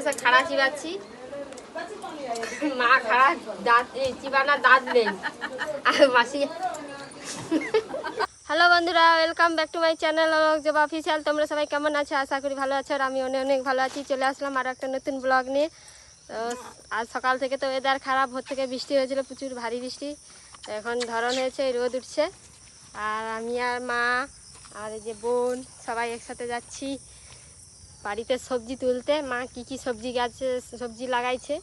এসে খাড়া চিবাচ্ছি। মা খাড়া দাঁত চিবানা দাঁত নেই। আর মাসি হ্যালো বন্ধুরা welcome back to my channel Joba official তোমরা সবাই কেমন আছো? আশা করি ভালো আছো আর আমি অনেক অনেক ভালো আছি। চলে আসলাম আর একটা নতুন ব্লগ নিয়ে। তো আজ সকাল থেকে তো ওয়েদার খারাপ, ভোর থেকে বৃষ্টি হয়েছিল, প্রচুর ভারী বৃষ্টি। তো এখন ধরন হয়েছে রোদ উঠছে। আর আমি আর মা, আর এই যে বোন, সবাই একসাথে যাচ্ছি। বাড়িতে সবজি তুলতে, মা কি কি সবজি গাছ, সবজি লাগাইছে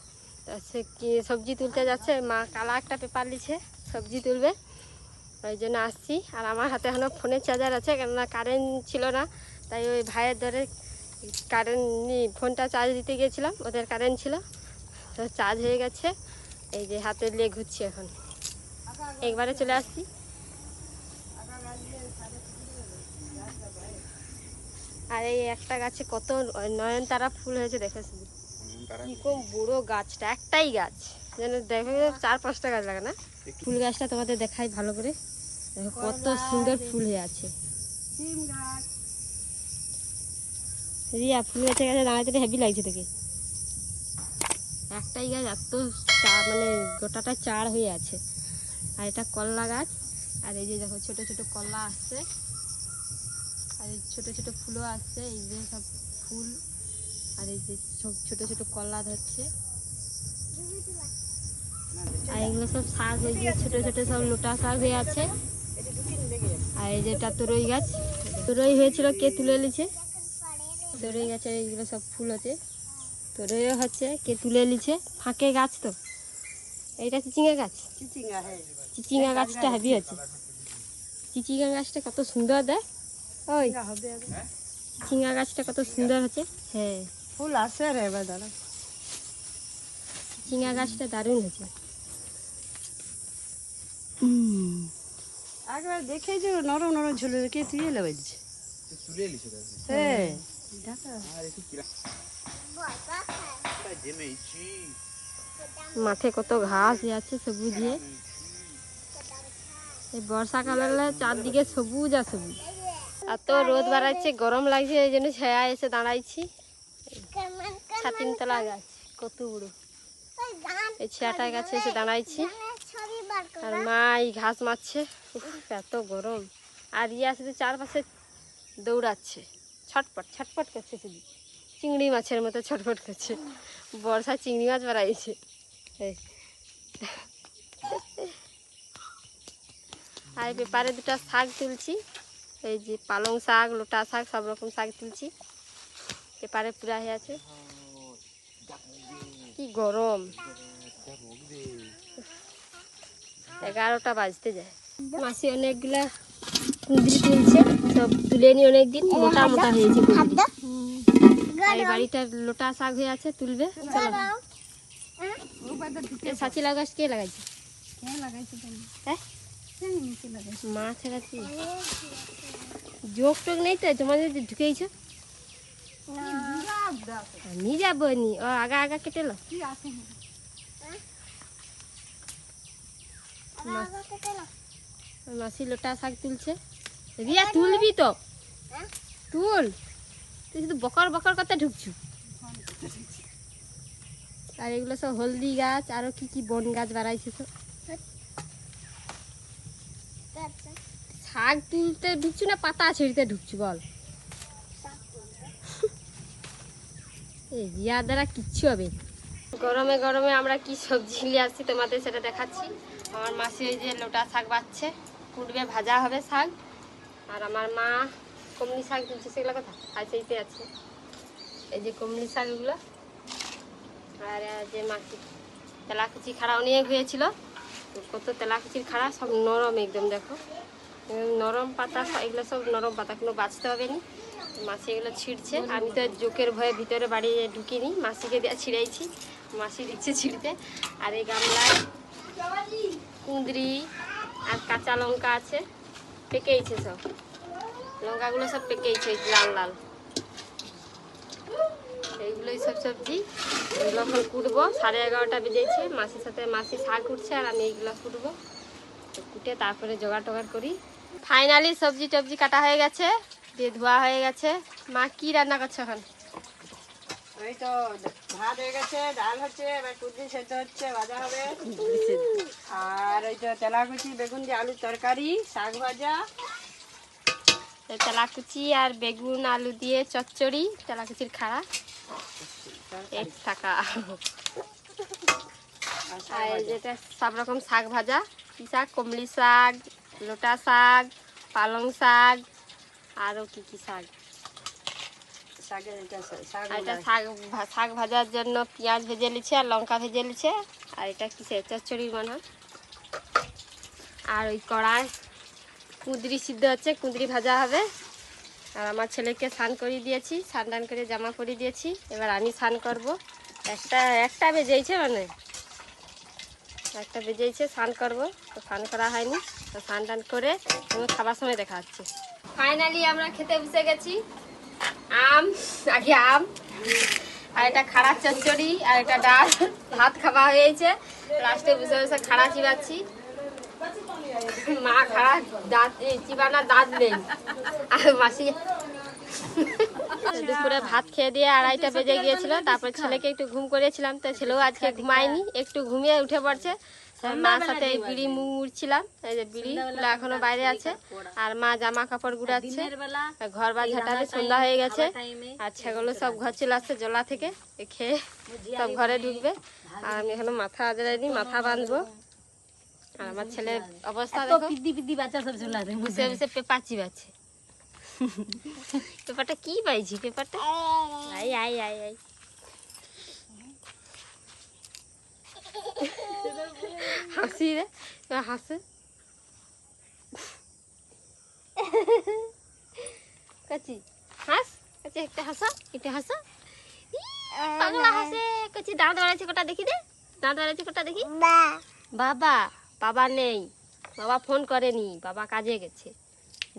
সে কি সবজি তুলতে যাচ্ছে, মা কালা একটা পেপার লিছে সবজি তুলবে। ওই জন্য আসছি, আর আমার হাতে এখনও ফোনের চার্জার আছে, কেননা কারেন্ট ছিল না, তাই ওই ভাইয়ের ধরে কারেন্ট ফোনটা চার্জ দিতে গিয়েছিলাম, ওদের কারেন্ট ছিল, তো চার্জ হয়ে গেছে, এই যে হাতে নিয়ে ঘুরছি এখন। একবারে চলে আসছি। আর এই একটা গাছে কত নয়নতারা ফুল হয়েছে দেখো শুধু। কীরকম বড় গাছটা একটাই গাছ। যেন দেখো চার পাঁচটা গাছ লাগে না ফুল গাছটা তোমাদের দেখাই ভালো করে। দেখো কত সুন্দর ফুল হয়ে আছে। রিয়া ফুল গাছের কাছে দাঁড়াতে হেভি লাগছে তোকে। একটাই গাছ এত চা- মানে গোটাটা চার হয়ে আছে। আর এটা কল্লা গাছ। আর এই যে দেখো ছোট ছোট কলা আসছে। আর এই ছোট ছোট ফুলও আসছে এই যে সব ফুল আর এই যে সব ছোট ছোট কলা ধরছে। আর এগুলো সব শাক হয়ে গিয়ে ছোট ছোট সব লোটা শাক হয়ে আছে। আর এই যেটা তরই গাছ তরই হয়েছিল কে তুলে নিছে তরই গাছের এইগুলো সব ফুল আছে। তরইও হচ্ছে কে তুলে নিছে ফাঁকে গাছ তো। এইটা চিচিঙ্গা গাছ। চিচিঙ্গা গাছটা হেভি আছে চিচিঙ্গা গাছটা কত সুন্দর দেয় ওই চিচিঙ্গা গাছটা কত সুন্দর হচ্ছে। হ্যাঁ। ফুল আছে রে এবার দাঁড়া চিচিঙ্গা গাছটা দারুণ হয়েছে একবার দেখে যে নরম নরম ঝুলে কে তুই এলে বাজছে হ্যাঁ। মাঠে কত ঘাস আছে সবুজ এই বর্ষাকাল চারদিকে সবুজ আর সবুজ। এত রোদ বাড়াচ্ছে, গরম লাগছে, এই জন্য ছায়া এসে দাঁড়াইছি। ছাতিম তলা গাছ, কত বড়। এই ছেয়াটার কাছে এসে দাঁড়াইছি। আর মা এই ঘাস মারছে। এত গরম। আর ইয়া শুধু চারপাশে দৌড়াচ্ছে। ছটপট ছটপট করছে শুধু। চিংড়ি মাছের মতো ছটফট করছে। বর্ষা চিংড়ি মাছ বাড়াইছে। আর পেপারে দুটো শাক তুলছি। এই যে পালং শাক লোটা শাক সব রকম শাক তুলছি। পেপারে পুরা হয়ে আছে। কি গরম। এগারোটা বাজতে যায়। মাসি অনেকগুলা কুঁদরি তুলছে সব তুলে নি অনেকদিন মোটা মোটা হয়েছে কুঁদরি। এই বাড়িটার লোটা শাক হয়ে আছে তুলবে চলো। এ সাচি লাগাস কে লাগাইছে? হ্যাঁ? মা ছেড়াচ্ছি যোগ টোক নেই তো? তোমাদের ঢুকেইছ? আমি যাব নি ও, আগা আগা কেটে লো মাসি লোটা শাক তুলছে। রিয়া, তুলবি তো? তুল। তুই শুধু বকর বকর করতে ঢুকছু। আর এগুলো সব হলদি গাছ, আরও কি কি বন গাছ বাড়াইছে সব শাক তুলতে ঢুকছু না, পাতা ছিঁড়তে ঢুকছু, বল। এই দ্বারা কিচ্ছু হবে। গরমে গরমে আমরা কি সবজি নিয়ে আসছি তোমাদের সেটা দেখাচ্ছি। আমার মাসি ওই যে লোটা শাক বাচ্ছে, কুটবে, ভাজা হবে শাক। আর আমার মা কমলি শাক তুলছে, সেগুলো কথা? সেইতে আছে। এই যে কমলি শাকগুলো। আর যে মাছি তেলাকুচি খাড়া অনেক হয়েছিল কত তেলাকুচির খাড়া, সব নরম একদম, দেখো। নরম পাতা এগুলো সব নরম পাতা, কোনো বাঁচতে হবে না। মাসি এগুলো ছিঁড়ছে। আমি তো জোকের ভয়ে ভিতরে বাড়ি ঢুকিনি, মাসিকে দিয়ে ছিঁড়াইছি। মাসি দিচ্ছে ছিঁড়তে। আর এই গামলায় কুঁদরি আর কাঁচা লঙ্কা আছে, পেকেইছে সব। লঙ্কাগুলো সব পেকেইছে লাল লাল। এইগুলোই সব সবজি। এগুলো এখন কুটবো, সাড়ে এগারোটা বেজেছে। মাসির সাথে মাসি শাক উঠছে আর আমি এইগুলো কুটবো। কুটে তারপরে জোগাড় টোগাড় করি। ফাইনালি সবজি টবজি কাটা হয়ে গেছে দিয়ে ধোয়া হয়ে গেছে। মা কি রান্না করছ এখন? ওই তো ভাত হয়ে গেছে ডাল হচ্ছে এবার কুদ্রি সেদ্ধ হচ্ছে ভাজা হবে। আর ওই তো তেলাকুচি বেগুন দিয়ে আলুর তরকারি শাক ভাজা। তেলাকুচি আর বেগুন আলু দিয়ে চচ্চড়ি তেলাকুচির খাড়া। এক টাকা আর যেটা সব রকম শাক ভাজা। কি শাক কমলি শাক লোটা শাক পালং শাক আরও কী কী শাক? এটা শাক শাক ভাজার জন্য পেঁয়াজ ভেজে নিচ্ছে আর লঙ্কা ভেজে নিচ্ছে। আর এটা কিসের? চচ্চড়ির মনে হয়। আর ওই কড়াই কুঁদরি সিদ্ধ হচ্ছে কুঁদরি ভাজা হবে। আর আমার ছেলেকে স্নান করিয়ে দিয়েছি স্নান টান করে জামা পরিয়ে দিয়েছি। এবার আমি স্নান করব। একটা একটা বেজেইছে মানে। একটা বেজেইছে স্নান করব। তো স্নান করা হয়নি, তো স্নান টান করে আমি খাবার সময় দেখা হচ্ছে। ফাইনালি আমরা খেতে বসে গেছি। আম, আগে আম, আর এটা খাড়া চচ্চড়ি, আর একটা ডাল, ভাত খাওয়া হয়েছে। লাস্টে বসে বসে খাড়া চিবাচ্ছি। মা খাড়া দাঁত চিবানা দাঁত নেই। আর মাসি দুপুরে ভাত খেয়ে দিয়ে আড়াইটা বেজে গিয়েছিল তারপর ছেলেকে একটু ঘুম করেছিলাম তো ছেলেও আজকে ঘুমায়নি একটু ঘুমিয়ে উঠে পড়ছে। মার সাথে এই বিড়ি মুখ মুড়ছিলাম এই যে বিড়ি গুলো এখনও বাইরে আছে আর মা জামা কাপড় গুড়াচ্ছে ঘর বা ঝাঁটাবে সন্ধ্যা হয়ে গেছে আর ছাগলও সব ঘর চলে আসছে জলা থেকে খেয়ে সব ঘরে ঢুকবে আর আমি এখনও মাথা আজরাইনি মাথা বাঁধবো। আর আমার ছেলের অবস্থা দেখো। পেপার চিবাচ্ছে পেপারটা কি পাইছি পেপারটা? আই আই আই আই হাসি রে হাসে। কাচি হাস। কাচি একটা হাসা একটা হাসা। পাগলা হাসে। কাচি দাঁত বাড়াইছে কটা দেখি দে। দাঁত বাড়াইছে কটা দেখি। বাবা বাবা নেই। বাবা ফোন করেনি বাবা কাজে গেছে।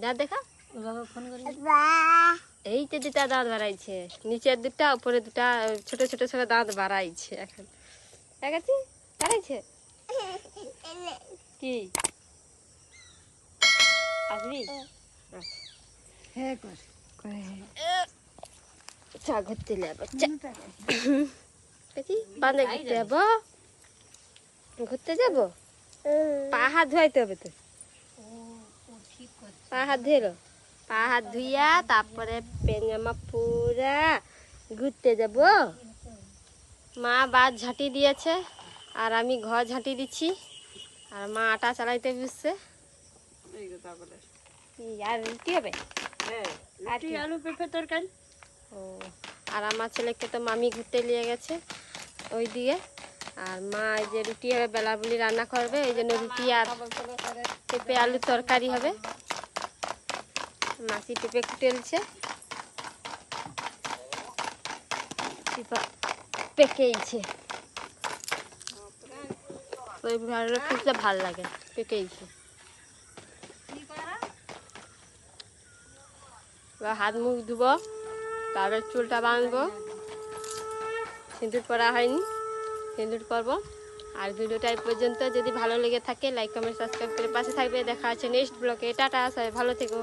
দাঁত দেখা। বাবা ফোন করে এই তো দুটা দাঁত বাড়াইছে নিচের দুটা উপরে দুটা ছোট ছোট ছোট দাঁত বাড়াইছে এখন। দেখাচ্ছি? বাড়াইছে? কি? আসবি হ্যাঁ কর। করে চা ঘুরতে যাব বাঁধে ঘুরতে যাব। ঘুরতে যাব? পা হাত ধোয়াইতে হবে তো। পা হাত ধুয়ে পা হাত ধুইয়া তারপরে পেঞ্জামা পুরা ঘুরতে যাব মা বাদ ঝাঁটি দিয়েছে আর আমি ঘর ঝাঁটি দিচ্ছি আর মা আটা চালাইতে বলে এই, আর রুটি হবে হ্যাঁ? আলু পেঁপে তরকারি ও আর আমার ছেলেকে তো মামি ঘুরতে নিয়ে গেছে ওই দিকে আর মা এই যে রুটি হবে বেলা বেলাবুলি রান্না করবে এই জন্য রুটি আর পেঁপে আলু তরকারি হবে মাসি পেঁপে কুটেলছে। পেকেইছে। ভালো লাগে, পেকেইছে। এবার হাত মুখ ধুবো, তারপর চুলটা বাঁধবো। সিঁদুর পরা হয়নি, সিঁদুর করব আর ভিডিওটা এই পর্যন্ত। যদি ভালো লেগে থাকে লাইক কমেন্ট সাবস্ক্রাইব করে পাশে থাকবে। দেখা আছে নেক্সট ব্লগে টাটা, সবাই ভালো থেকো।